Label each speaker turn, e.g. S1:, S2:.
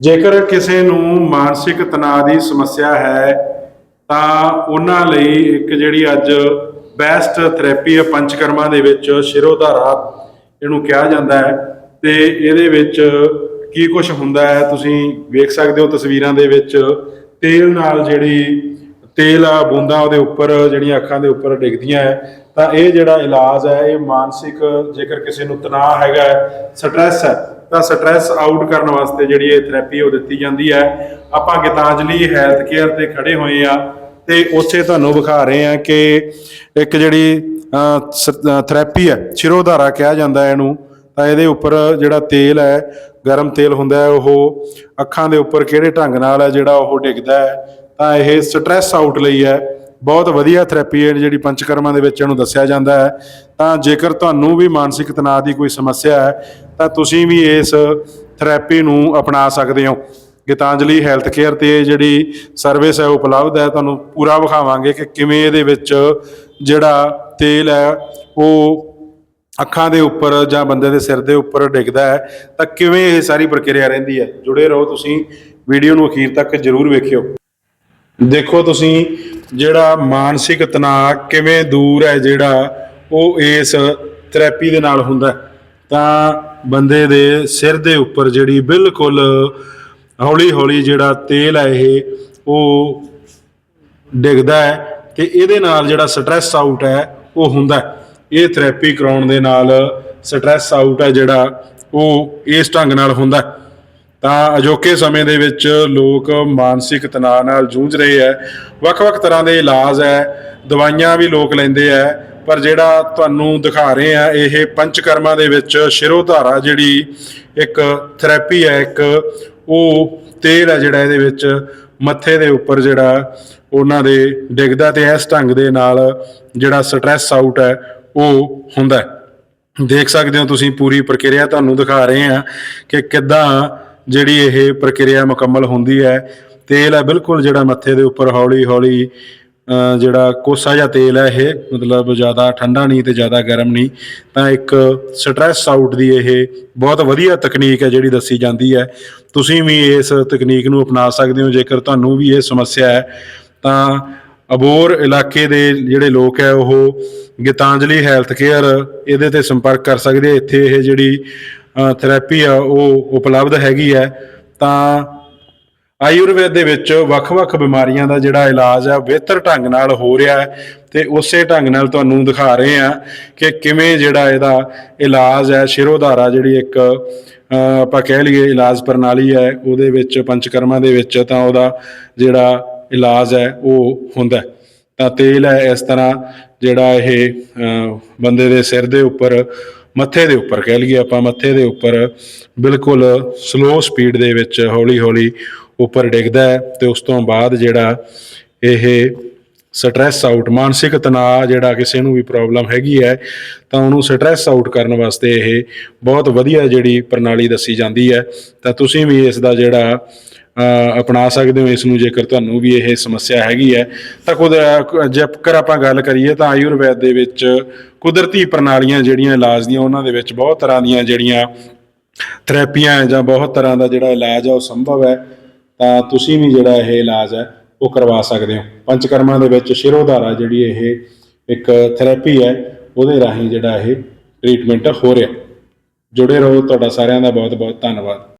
S1: ਜੇਕਰ ਕਿਸੇ ਨੂੰ ਮਾਨਸਿਕ ਤਣਾਅ ਦੀ ਸਮੱਸਿਆ ਹੈ, ਤਾਂ ਉਹਨਾਂ ਲਈ ਇੱਕ ਜਿਹੜੀ ਅੱਜ ਬੈਸਟ ਥੈਰੇਪੀ ਹੈ ਪੰਚਕਰਮਾ ਦੇ ਵਿੱਚ ਸ਼ਿਰੋਧਾਰਾ ਇਹਨੂੰ ਕਿਹਾ ਜਾਂਦਾ ਹੈ ਤੇ ਇਹਦੇ ਵਿੱਚ ਕੀ ਕੁਝ ਹੁੰਦਾ ਹੈ ਤੁਸੀਂ ਵੇਖ ਸਕਦੇ ਹੋ ਤਸਵੀਰਾਂ ਦੇ ਵਿੱਚ। ਤੇਲ ਨਾਲ ਜਿਹੜੀ ਤੇਲ ਆ, ਬੂੰਦਾਂ ਉਹਦੇ ਉੱਪਰ ਜਿਹੜੀਆਂ ਅੱਖਾਂ ਦੇ ਉੱਪਰ ਡਿੱਗਦੀਆਂ ਹੈ, ਤਾਂ ਇਹ ਜਿਹੜਾ ਇਲਾਜ ਹੈ, ਇਹ ਮਾਨਸਿਕ ਜੇਕਰ ਕਿਸੇ ਨੂੰ ਤਣਾਅ ਹੈਗਾ ਸਟ੍ਰੈਸ ਹੈ ਤਾਂ ਸਟ੍ਰੈਸ ਆਊਟ ਕਰਨ ਵਾਸਤੇ ਜਿਹੜੀ ਇਹ ਥੈਰੇਪੀ ਉਹ ਦਿੱਤੀ ਜਾਂਦੀ ਹੈ। ਆਪਾਂ ਗੀਤਾਂਜਲੀ ਹੈਲਥ ਕੇਅਰ ਤੇ ਖੜੇ ਹੋਏ ਆ ਤੇ ਉੱਥੇ ਤੁਹਾਨੂੰ ਵਿਖਾ ਰਹੇ ਆ ਕਿ ਇੱਕ ਜਿਹੜੀ ਥੈਰੇਪੀ ਹੈ, ਸ਼ਿਰੋਧਾਰਾ ਕਿਹਾ ਜਾਂਦਾ ਹੈ ਇਹਨੂੰ। ਤਾਂ ਇਹਦੇ ਉੱਪਰ ਜਿਹੜਾ ਤੇਲ ਹੈ, ਗਰਮ ਤੇਲ ਹੁੰਦਾ ਹੈ, ਉਹ ਅੱਖਾਂ ਦੇ ਉੱਪਰ ਕਿਹੜੇ ਢੰਗ ਨਾਲ ਹੈ, ਜਿਹੜਾ ਉਹ ਡਿੱਗਦਾ ਹੈ। ਤਾਂ ਇਹ ਸਟ੍ਰੈਸ ਆਊਟ ਲਈ ਹੈ। ਬਹੁਤ ਵਧੀਆ ਥੈਰੇਪੀ ਹੈ, ਜਿਹੜੀ ਪੰਚਕਰਮਾਂ ਦੇ ਵਿੱਚ ਇਹਨੂੰ ਦੱਸਿਆ ਜਾਂਦਾ ਹੈ। ਤਾਂ ਜੇਕਰ ਤੁਹਾਨੂੰ ਵੀ ਮਾਨਸਿਕ ਤਣਾਅ ਦੀ ਕੋਈ ਸਮੱਸਿਆ ਹੈ, ਤਾਂ ਤੁਸੀਂ ਵੀ ਇਸ ਥੈਰੇਪੀ ਨੂੰ ਅਪਣਾ ਸਕਦੇ ਹੋ। ਗੀਤਾਂਜਲੀ ਹੈਲਥ ਕੇਅਰ ਤੇ ਜਿਹੜੀ ਸਰਵਿਸ ਹੈ, ਉਹ ਉਪਲਬਧ ਹੈ। ਤੁਹਾਨੂੰ ਪੂਰਾ ਵਿਖਾਵਾਂਗੇ ਕਿ ਕਿਵੇਂ ਇਹਦੇ ਵਿੱਚ ਜਿਹੜਾ ਤੇਲ ਹੈ, ਉਹ ਅੱਖਾਂ ਦੇ ਉੱਪਰ ਜਾਂ ਬੰਦੇ ਦੇ ਸਿਰ ਦੇ ਉੱਪਰ ਡਿੱਗਦਾ ਹੈ। ਤਾਂ ਕਿਵੇਂ ਇਹ ਸਾਰੀ ਪ੍ਰਕਿਰਿਆ ਰਹਿੰਦੀ ਹੈ? ਜੁੜੇ ਰਹੋ ਤੁਸੀਂ। ਵੀਡੀਓ ਨੂੰ ਅਖੀਰ ਤੱਕ ਜਰੂਰ ਵੇਖਿਓ। ਦੇਖੋ ਤੁਸੀਂ ਜਿਹੜਾ ਮਾਨਸਿਕ ਤਣਾਅ ਕਿਵੇਂ ਦੂਰ ਹੈ ਜਿਹੜਾ ਉਹ ਇਸ ਥੈਰੇਪੀ ਦੇ ਨਾਲ ਹੁੰਦਾ ਤਾਂ ਬੰਦੇ ਦੇ ਸਿਰ ਦੇ ਉੱਪਰ ਜਿਹੜੀ ਬਿਲਕੁਲ ਹੌਲੀ ਹੌਲੀ ਜਿਹੜਾ ਤੇਲ ਹੈ ਇਹ, ਉਹ ਡਿੱਗਦਾ ਹੈ ਤੇ ਇਹਦੇ ਨਾਲ ਜਿਹੜਾ ਸਟ੍ਰੈਸ ਆਊਟ ਹੈ, ਉਹ ਹੁੰਦਾ ਇਹ ਥੈਰੇਪੀ ਕਰਾਉਣ ਦੇ ਨਾਲ ਸਟ੍ਰੈਸ ਆਊਟ ਹੈ ਜਿਹੜਾ, ਉਹ ਇਸ ਢੰਗ ਨਾਲ ਹੁੰਦਾ ਤਾਂ ਅਜੋਕੇ ਸਮੇਂ ਦੇ ਵਿੱਚ ਲੋਕ ਮਾਨਸਿਕ ਤਣਾਅ ਨਾਲ ਜੂਝ ਰਹੇ ਹੈ। ਵੱਖ-ਵੱਖ ਤਰ੍ਹਾਂ ਦੇ ਇਲਾਜ ਹੈ। ਦਵਾਈਆਂ ਵੀ ਲੋਕ ਲੈਂਦੇ ਹੈ। ਪਰ ਜਿਹੜਾ ਤੁਹਾਨੂੰ ਦਿਖਾ ਰਹੇ ਆ ਇਹ ਪੰਚਕਰਮਾਂ ਦੇ ਵਿੱਚ ਸ਼ਿਰੋਧਾਰਾ ਜਿਹੜੀ ਇੱਕ ਥੈਰੇਪੀ ਹੈ, ਇੱਕ ਉਹ ਤੇਲ ਹੈ ਜਿਹੜਾ ਇਹਦੇ ਵਿੱਚ ਮੱਥੇ ਦੇ ਉੱਪਰ ਜਿਹੜਾ ਉਹਨਾਂ ਦੇ ਡਿੱਗਦਾ ਤੇ ਇਸ ਢੰਗ ਦੇ ਨਾਲ ਜਿਹੜਾ ਸਟ੍ਰੈਸ ਆਊਟ ਹੈ, ਉਹ ਹੁੰਦਾ ਦੇਖ ਸਕਦੇ ਹੋ ਤੁਸੀਂ ਪੂਰੀ ਪ੍ਰਕਿਰਿਆ ਤੁਹਾਨੂੰ ਦਿਖਾ ਰਹੇ ਹਾਂ ਕਿ ਕਿੱਦਾਂ ਜਿਹੜੀ ਇਹ ਪ੍ਰਕਿਰਿਆ ਮੁਕੰਮਲ ਹੁੰਦੀ ਹੈ, ਤੇਲ ਹੈ ਬਿਲਕੁਲ ਜਿਹੜਾ ਮੱਥੇ ਦੇ ਉੱਪਰ ਹੌਲੀ ਹੌਲੀ ਜਿਹੜਾ ਕੋਸਾ ਜਿਹਾ ਤੇਲ ਹੈ ਇਹ, ਮਤਲਬ ਜ਼ਿਆਦਾ ਠੰਡਾ ਨਹੀਂ ਤੇ ਜ਼ਿਆਦਾ ਗਰਮ ਨਹੀਂ, ਤਾਂ ਇੱਕ ਸਟ੍ਰੈਸ ਆਊਟ ਦੀ ਇਹ ਬਹੁਤ ਵਧੀਆ ਤਕਨੀਕ ਹੈ ਜਿਹੜੀ ਦੱਸੀ ਜਾਂਦੀ ਹੈ। ਤੁਸੀਂ ਵੀ ਇਸ ਤਕਨੀਕ ਨੂੰ ਅਪਣਾ ਸਕਦੇ ਹੋ, ਜੇਕਰ ਤੁਹਾਨੂੰ ਵੀ ਇਹ ਸਮੱਸਿਆ ਹੈ, ਤਾਂ ਅਬੋਰ ਇਲਾਕੇ ਦੇ ਜਿਹੜੇ ਲੋਕ ਹੈ ਉਹ ਗੀਤਾਂਜਲੀ ਹੈਲਥ ਕੇਅਰ, ਇਹਦੇ ਤੇ ਸੰਪਰਕ ਕਰ ਸਕਦੇ ਇੱਥੇ ਇਹ ਜਿਹੜੀ ਥੈਰੇਪੀ ਆ, ਉਹ ਉਪਲਬਧ ਹੈਗੀ ਹੈ, ਤਾਂ ਆਯੁਰਵੇਦ ਦੇ ਵਿੱਚ ਵੱਖ-ਵੱਖ ਬਿਮਾਰੀਆਂ ਦਾ ਜਿਹੜਾ ਇਲਾਜ ਹੈ ਬਿਹਤਰ ਢੰਗ ਨਾਲ ਹੋ ਰਿਹਾ ਹੈ, ਤੇ ਉਸੇ ਢੰਗ ਨਾਲ ਤੁਹਾਨੂੰ ਦਿਖਾ ਰਹੇ ਆ ਕਿ ਕਿਵੇਂ ਜਿਹੜਾ ਇਹਦਾ ਇਲਾਜ ਹੈ, ਸ਼ਿਰੋਧਾਰਾ ਜਿਹੜੀ ਇੱਕ ਆਪਾਂ ਕਹਿ ਲਈਏ ਇਲਾਜ ਪ੍ਰਣਾਲੀ ਹੈ, ਉਹਦੇ ਵਿੱਚ, ਪੰਚਕਰਮਾ ਦੇ ਵਿੱਚ ਤਾਂ ਉਹਦਾ ਜਿਹੜਾ ਇਲਾਜ ਹੈ, ਉਹ ਹੁੰਦਾ ਤਾਂ ਤੇਲ ਹੈ ਇਸ ਤਰ੍ਹਾਂ ਜਿਹੜਾ ਇਹ ਬੰਦੇ ਦੇ ਸਿਰ ਦੇ ਉੱਪਰ ਮੱਥੇ ਦੇ ਉੱਪਰ ਕਹਿ ਲਈਏ ਆਪਾਂ, ਮੱਥੇ ਦੇ ਉੱਪਰ ਬਿਲਕੁਲ ਸਲੋ ਸਪੀਡ ਦੇ ਵਿੱਚ ਹੌਲੀ ਹੌਲੀ ਉੱਪਰ ਡਿੱਗਦਾ ਹੈ ਤੇ ਉਸ ਤੋਂ ਬਾਅਦ ਜਿਹੜਾ ਇਹ ਸਟ੍ਰੈਸ ਆਊਟ ਮਾਨਸਿਕ ਤਣਾਅ ਜਿਹੜਾ ਕਿਸੇ ਨੂੰ ਵੀ ਪ੍ਰੋਬਲਮ ਹੈਗੀ ਹੈ, ਤਾਂ ਉਹਨੂੰ ਸਟ੍ਰੈਸ ਆਊਟ ਕਰਨ ਵਾਸਤੇ ਇਹ ਬਹੁਤ ਵਧੀਆ ਜਿਹੜੀ ਪ੍ਰਣਾਲੀ ਦੱਸੀ ਜਾਂਦੀ ਹੈ। ਤਾਂ ਤੁਸੀਂ ਵੀ ਇਸ ਦਾ ਜਿਹੜਾ ਅਪਣਾ ਸਕਦੇ ਹੋ ਇਸ ਨੂੰ ਜੇਕਰ ਤੁਹਾਨੂੰ ਵੀ ਇਹ ਸਮੱਸਿਆ ਹੈਗੀ ਹੈ। ਤਾਂ ਕੁਦ ਜੇਕਰ ਆਪਾਂ ਗੱਲ ਕਰੀਏ ਤਾਂ ਆਯੁਰਵੈਦ ਦੇ ਵਿੱਚ ਕੁਦਰਤੀ ਪ੍ਰਣਾਲੀਆਂ ਜਿਹੜੀਆਂ ਇਲਾਜ ਦੀਆਂ, ਉਹਨਾਂ ਦੇ ਵਿੱਚ ਬਹੁਤ ਤਰ੍ਹਾਂ ਦੀਆਂ ਜਿਹੜੀਆਂ ਥੈਰੇਪੀਆਂ ਜਾਂ ਬਹੁਤ ਤਰ੍ਹਾਂ ਦਾ ਜਿਹੜਾ ਇਲਾਜ ਹੈ ਉਹ ਸੰਭਵ ਹੈ। ਤਾਂ ਤੁਸੀਂ ਵੀ ਜਿਹੜਾ ਇਹ ਇਲਾਜ ਹੈ, ਉਹ ਕਰਵਾ ਸਕਦੇ ਹੋ। ਪੰਚਕਰਮਾਂ ਦੇ ਵਿੱਚ ਸ਼ਿਰੋਧਾਰਾ ਜਿਹੜੀ ਇਹ ਇੱਕ ਥੈਰੇਪੀ ਹੈ, ਉਹਦੇ ਰਾਹੀਂ ਜਿਹੜਾ ਇਹ ਟ੍ਰੀਟਮੈਂਟ ਹੋ ਰਿਹਾ। ਜੁੜੇ ਰਹੋ, ਤੁਹਾਡਾ ਸਾਰਿਆਂ ਦਾ ਬਹੁਤ ਬਹੁਤ ਧੰਨਵਾਦ।